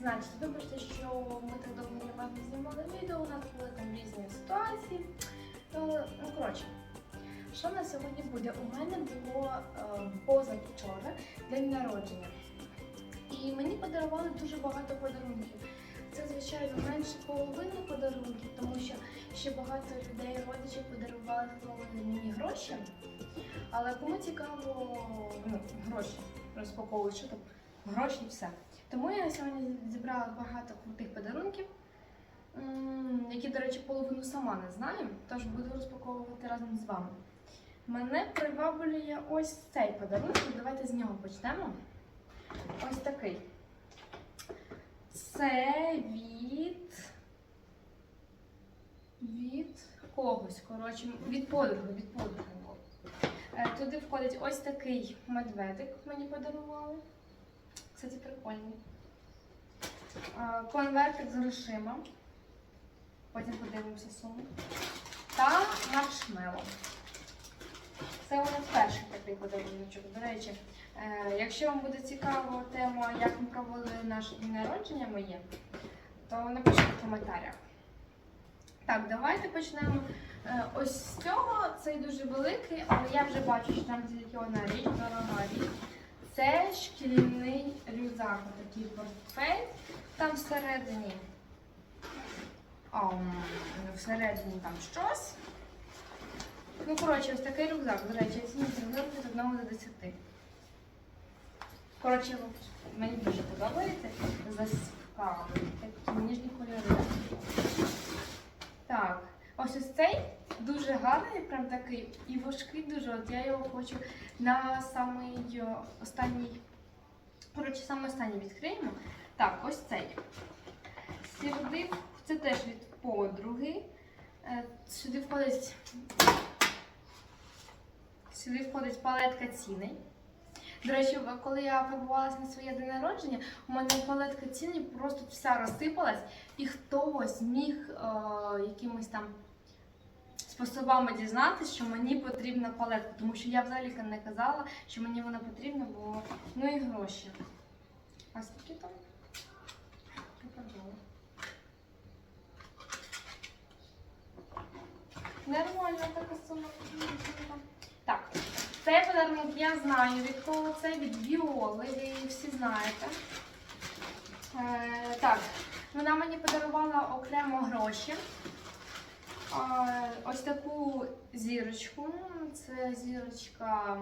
Значить, вибачте, що ми так довго для не знімали відео, у нас були там різні ситуації. Е, Ну, коротше, що на сьогодні буде? У мене було е, позавчора день народження. І мені подарували дуже багато подарунків. Це, звичайно, менше половини подарунків, тому що ще багато людей, родичів подарували мені гроші. Але кому цікаво, ну, гроші розпаковують, що там гроші і все. Тому я сьогодні зібрала багато крутих подарунків, які, до речі, половину сама не знаю, тож буду розпаковувати разом з вами. Мене приваблює ось цей подарунок. Давайте з нього почнемо. Ось такий. Це від. Від когось. Коротше, від подруги, від подруги. Е, Туди входить ось такий медведик, мені подарували. Кстати, прикольний. Конвертик з грошима. Потім подивимося суму. Та маршмело. Це у нас перший такий подаруночок. До речі, е, якщо вам буде цікава тема, як ми проводили наше день народження моє, то напишіть в коментарях. Так, давайте почнемо. Е, Ось з цього цей дуже великий, але я вже бачу, що там тільки одна річ, дорога річ. Це шкільний рюкзак, такий портфель. Там всередині. ам, всередині там щось. Ну, коротше, ось такий рюкзак. До речі, оцінюється рюкзак від 1 до 10. Коротше, мені дуже подобається. Заскавий. Такі ніжні кольори. Так, ось ось цей дуже гарний, прям такий і важкий дуже. От я його хочу на самий е, останній. Коротше, саме останній відкриємо. Так, ось цей. Сюди, це теж від подруги. Е, Сюди входить. Сюди входить палетка ціней. До речі, коли я фарбувалася на своє день народження, у мене палетка ціней просто вся розсипалась, і хтось міг е, якимось там способами дізнатися, що мені потрібна палетка, тому що я взагалі не казала, що мені вона потрібна, бо ну і гроші. А скільки там? Нормально така сума. Так, цей подарунок я знаю від кого це, від Віоли, ви її всі знаєте. Е, так, вона мені подарувала окремо гроші. Ось таку зірочку. Це зірочка.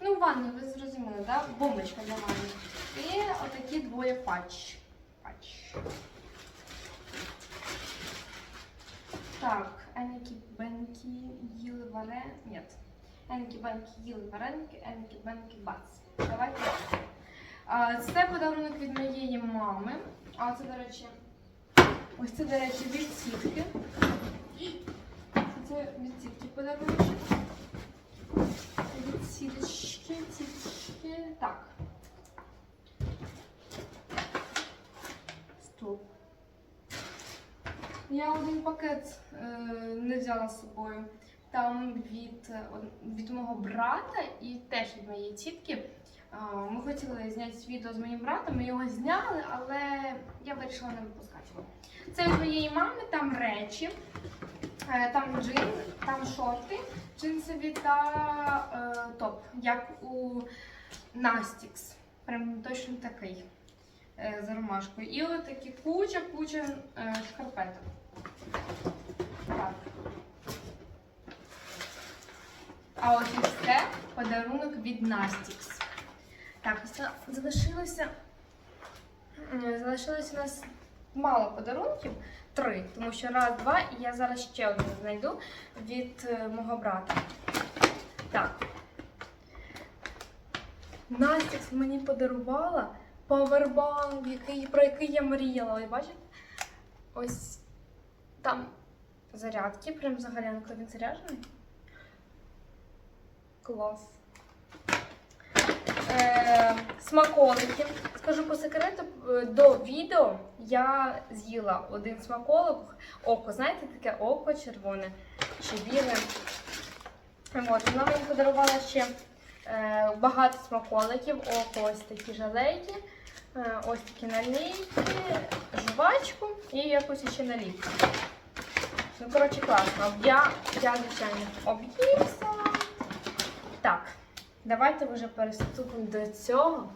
Ну, ванні, ви зрозуміли, да? Бомбочка для ванни. І отакі двоє патч. Патч. Так, Енкі Бенкі їли варе. Ні. Енкі Бенкі їли вареники, Енкі Бенкі бац. Давайте. Це подарунок від моєї мами. А це, до речі, ось це, до речі, від сітки. Це від сітки подарунок. Від сіточки, сіточки. Так. Стоп. Я один пакет е, не взяла з собою. Там від, е, від мого брата і теж від моєї тітки. Е, Ми хотіли зняти відео з моїм братом, ми його зняли, але я вирішила не випускати його. Це від моєї мами, там речі, там джин, там шорти, джинсові та е, топ, як у Настікс. Прям точно такий е, з ромашкою. І от такі куча-куча е, шкарпеток. А ось ось це подарунок від Настікс. Так, залишилося. Залишилося у нас мало подарунків. Три, тому що раз, два, і я зараз ще один знайду від е, мого брата. Так. Настікс мені подарувала павербанк, який, про який я мріяла. Ви бачите? Ось там зарядки, прям взагалі він заряджений. Клас. Е, смаколики. Скажу по секрету, е, до відео я з'їла один смаколик. Око, знаєте, таке око червоне чи біле. От, вона мені подарувала ще е, багато смаколиків, око ось такі жалейки. Е, Ось такі наліпки, жвачку і якусь ще наліпку. Ну, коротше, класно. Я, я звичайно, об'ївся. Давайте вже переступимо до цього.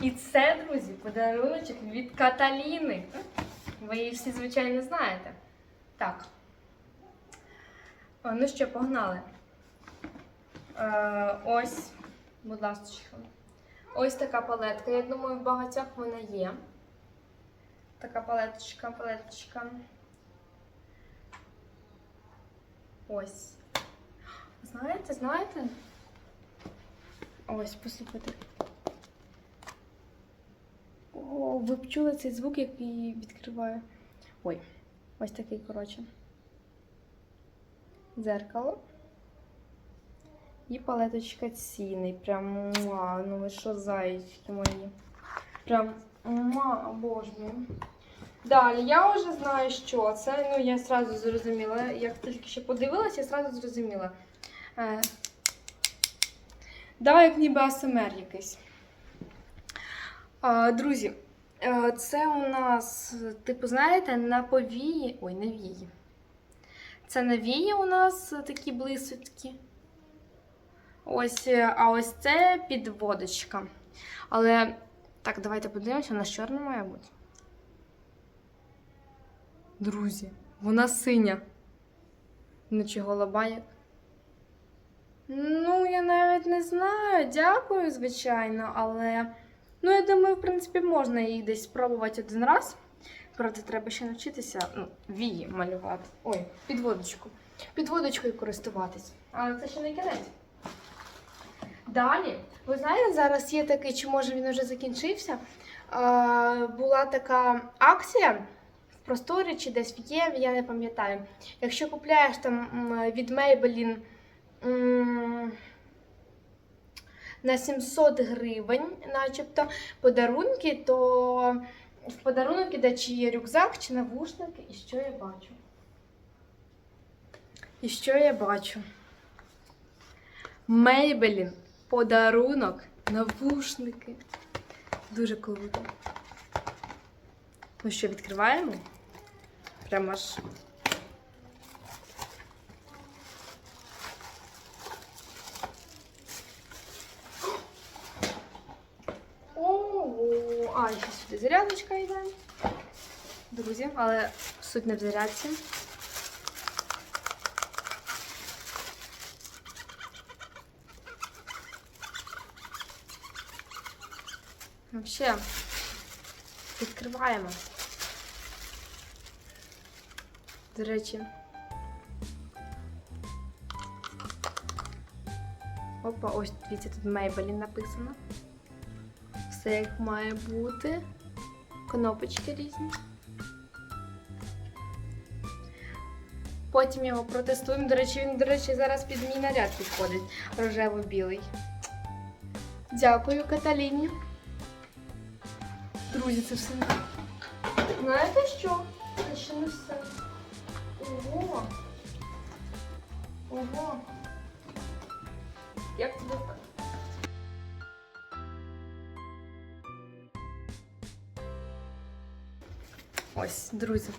І це, друзі, подаруночок від Каталіни. Ви її всі, звичайно, знаєте. Так. Ну що, погнали. Е, ось, будь ласка. Ось така палетка. Я думаю, в багатьох вона є. Така палеточка, палеточка. Ось. Знаєте, знаєте? Ось, послухайте. О, ви б чули цей звук, який відкриває. Ой, ось такий, коротше. Дзеркало. І палеточка цінний. Прям муа, ну ви що, зайчики мої. Прям муа, обожнюю. Далі, я вже знаю, що це. Ну, я зразу зрозуміла. Як тільки ще подивилася, я зразу зрозуміла. Да, як ніби АСМР якийсь. А, друзі, е, це у нас, типу, знаєте, на повії. Ой, навії. Це навії у нас такі блисочки. Ось, е, а ось це підводочка. Але так, давайте подивимося, вона чорна має бути. Друзі, вона синя. Чи голуба як? Ну, я навіть не знаю. Дякую, звичайно, але. Ну, я думаю, в принципі, можна її десь спробувати один раз. Правда, треба ще навчитися ну, вії малювати. Ой, підводочку. Підводочкою користуватись. Але це ще не кінець. Далі, ви знаєте, зараз є такий, чи може він вже закінчився. Була така акція в просторі чи десь Єві, я не пам'ятаю. Якщо купляєш там від Maybelline на 700 гривень, начебто, подарунки, то в подарунок іде чи є рюкзак, чи навушники. І що я бачу? І що я бачу? Maybelline подарунок, навушники. Дуже круто. Ну що, відкриваємо? Прямо аж. А, ще сюди зарядочка йде. Друзі, але суть не в зарядці. Вообще, відкриваємо. До речі. Опа, ось дивіться, тут Maybelline написано. Все як має бути. Кнопочки різні. Потім його протестуємо. До речі, він, до речі, зараз під мій наряд підходить рожево-білий. Дякую, Каталіні. Друзі, це все. Знаєте що? Це ще не все. Ого. Ого. Як тобі Ось, друзі.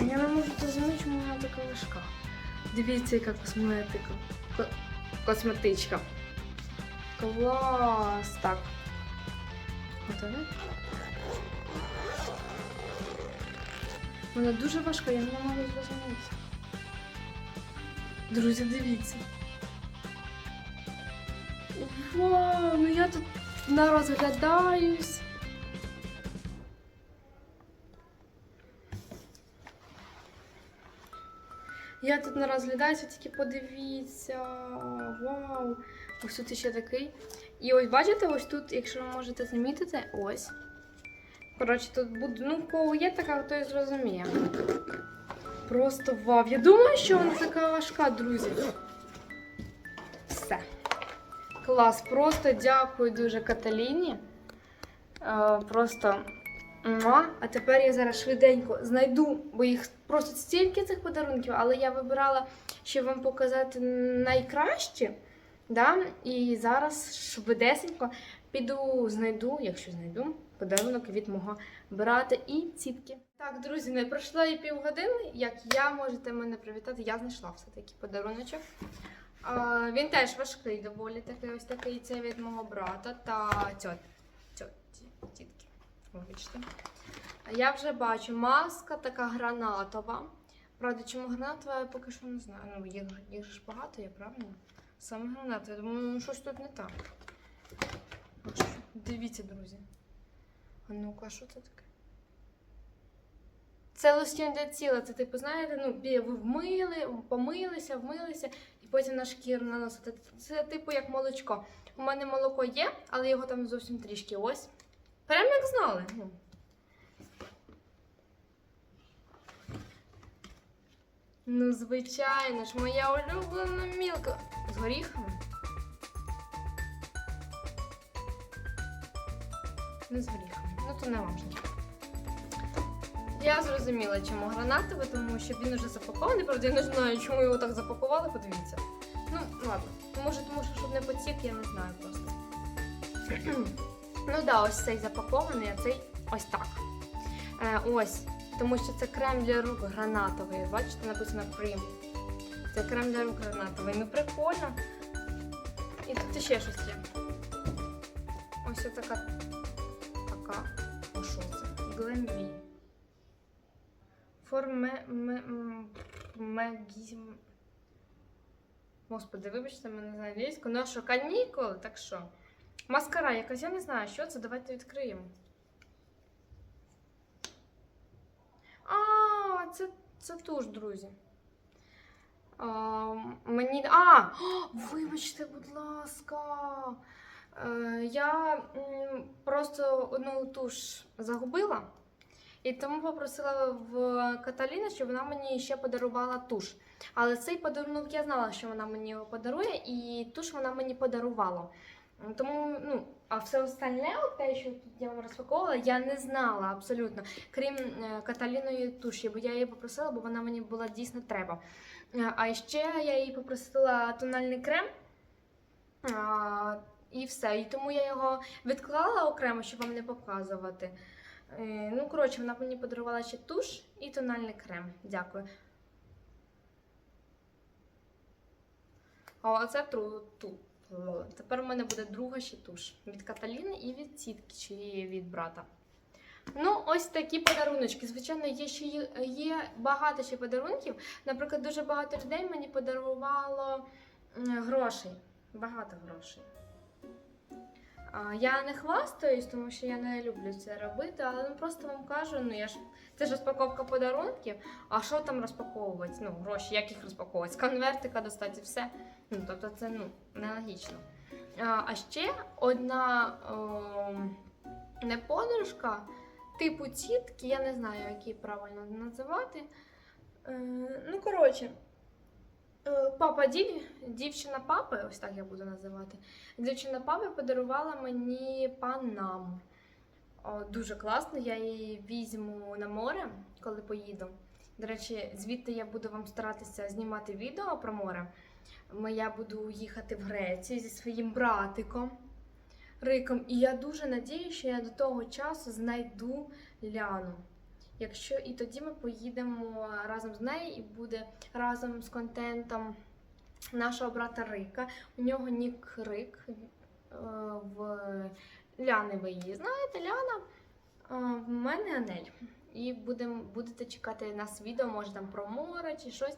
Я не можу зрозуміти, чому вона така важка. Дивіться, яка косметика. Ко- Косметичка. Клас! Так. Готові? Вона дуже важка, я не можу зрозуміти. Друзі, дивіться. Вау, ну я тут нарозглядаюсь. Я тут не розглядаюся, тільки подивіться. Вау! Ось тут ще такий. І ось бачите, ось тут, якщо ви можете замітити, ось. Коротше, тут буде, ну, кого є така, хто і зрозуміє. Просто вау. Я думаю, що вона така важка, друзі. Клас, просто дякую дуже Каталіні. Е, Просто. А тепер я зараз швиденько знайду, бо їх просто стільки цих подарунків, але я вибирала, щоб вам показати найкраще. Да? І зараз швидесенько піду, знайду, якщо знайду, подарунок від мого брата і тітки. Так, друзі, не пройшло і півгодини, як я можете мене привітати. Я знайшла все-таки подаруночок. А, він теж важкий, доволі такий ось такий. Це від мого брата та тьот, тьоті, тітки. Вибачте. Я вже бачу маска така гранатова. Правда, чому гранатова, я поки що не знаю. Ну, їх, їх ж багато, є, правильно? Саме гранатова. Я думаю, ну щось тут не так. Дивіться, друзі. А ну-ка, що це таке? Це лосьйон для тіла. Це, типу, знаєте, ну, ви вмили, помилися, вмилися, і потім на шкіру наносити. Це, типу, як молочко. У мене молоко є, але його там зовсім трішки. Ось. Прям як знали. Ну. Ну, звичайно ж, моя улюблена мілка. З горіхами? Не з горіхами. Ну, то не важливо. Я зрозуміла, чому гранатовий, тому що він уже запакований. Правда, я не знаю, чому його так запакували, подивіться. Ну, ладно. Може, тому що щоб не потік, я не знаю просто. ну да, ось цей запакований, а цей ось так. Е, ось. Тому що це крем для рук гранатовий. Бачите, написано Cream. Це крем для рук гранатовий. Ну прикольно. І тут ще щось є. Ось така. Така. О, що це? Glenvie. Форме. Мегізм. Господи, вибачте мене за англійську. Ну а що, канікули? Так що? Маскара якась, я не знаю, що це. Давайте відкриємо. А, це, це туш, друзі. А, мені. А! Вибачте, будь ласка. Е, я просто одну туш загубила. І тому попросила в Каталіни, щоб вона мені ще подарувала туш. Але цей подарунок я знала, що вона мені його подарує, і туш вона мені подарувала. Тому, ну, а все остальне, те, що я вам розпаковувала, я не знала абсолютно, крім е, Каталіної туші, бо я її попросила, бо вона мені була дійсно треба. Е, А ще я їй попросила тональний крем. І все. І тому я його відклала окремо, щоб вам не показувати. Е, Ну, коротше, вона мені подарувала ще туш і тональний крем. Дякую. А це тру, ту. Тепер у мене буде друга ще туш від Каталіни і від тітки чи від брата. Ну, ось такі подаруночки. Звичайно, є ще є багато ще подарунків. Наприклад, дуже багато людей мені подарувало грошей. Багато грошей. Я не хвастаюсь, тому що я не люблю це робити, але ну, просто вам кажу, ну я ж це ж розпаковка подарунків. А що там розпаковувати? Ну, гроші, як їх розпаковувати? З конвертика достати все. Ну, тобто це ну, нелогічно. А, ще одна ем, не подружка, типу тітки, я не знаю, як її правильно називати. Е, ну, коротше, папа дів, дівчина папи, ось так я буду називати. Дівчина папи подарувала мені панаму. Дуже класно, я її візьму на море, коли поїду. До речі, звідти я буду вам старатися знімати відео про море. Я буду їхати в Грецію зі своїм братиком Риком. І я дуже надію, що я до того часу знайду Ляну. Якщо і тоді ми поїдемо разом з нею і буде разом з контентом нашого брата Рика. У нього нік Рик е, в Ляни ви її знаєте, Ляна. е, В мене Анель. І будем, будете чекати нас відео, може там про море чи щось.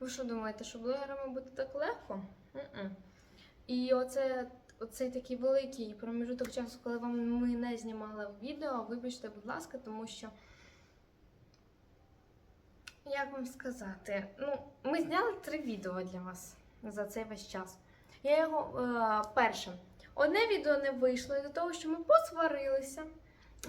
Ви що думаєте, що блогерами буде так легко? М-м. І оце, оцей такий великий проміжуток часу, коли вам ми не знімали відео, вибачте, будь ласка, тому що. Як вам сказати? Ну, ми зняли три відео для вас за цей весь час. Я його е, перше. Одне відео не вийшло до того, що ми посварилися.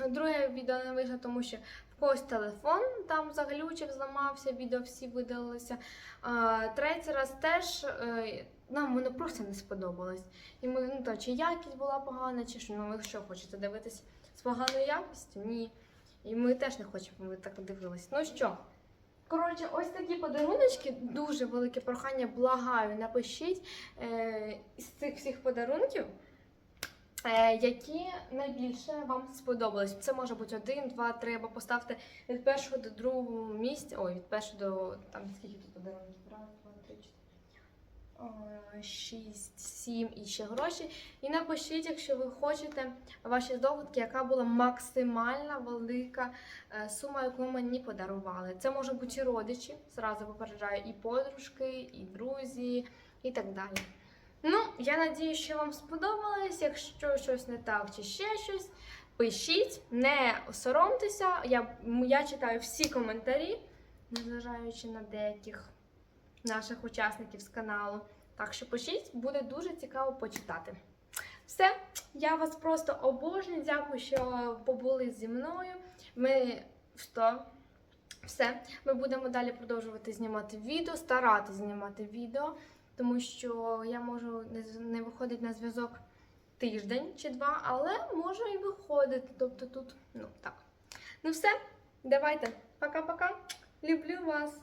Друге відео не вийшло, тому що в когось телефон там заглючив, зламався, відео всі видалилися. А, третій раз теж е, нам воно просто не сподобалось. І ми, ну то, чи якість була погана, чи що, ну ви що хочете дивитись з поганою якістю? Ні. І ми теж не хочемо, ви так дивились. Ну що? Коротше, ось такі подаруночки, дуже велике прохання, благаю, напишіть е, з цих всіх подарунків, е, які найбільше вам сподобались. Це може бути один, два, три, або поставте від першого до другого місця. Ой, від першого до там скільки тут подарунків? Раз, Е, 6, 7 і ще гроші. І напишіть, якщо ви хочете ваші здогадки, яка була максимальна велика е, сума, яку мені подарували. Це можуть бути і родичі, зразу попереджаю, і подружки, і друзі, і так далі. Ну, я надію, що вам сподобалось. Якщо щось не так чи ще щось, пишіть, не соромтеся. Я, я читаю всі коментарі, незважаючи на деяких наших учасників з каналу. Так що пишіть, буде дуже цікаво почитати. Все, я вас просто обожнюю. Дякую, що побули зі мною. Ми що? Все, ми будемо далі продовжувати знімати відео, старатися знімати відео, тому що я можу не, виходити на зв'язок тиждень чи два, але можу і виходити. Тобто тут, ну так. Ну все, давайте, пока-пока. Люблю вас.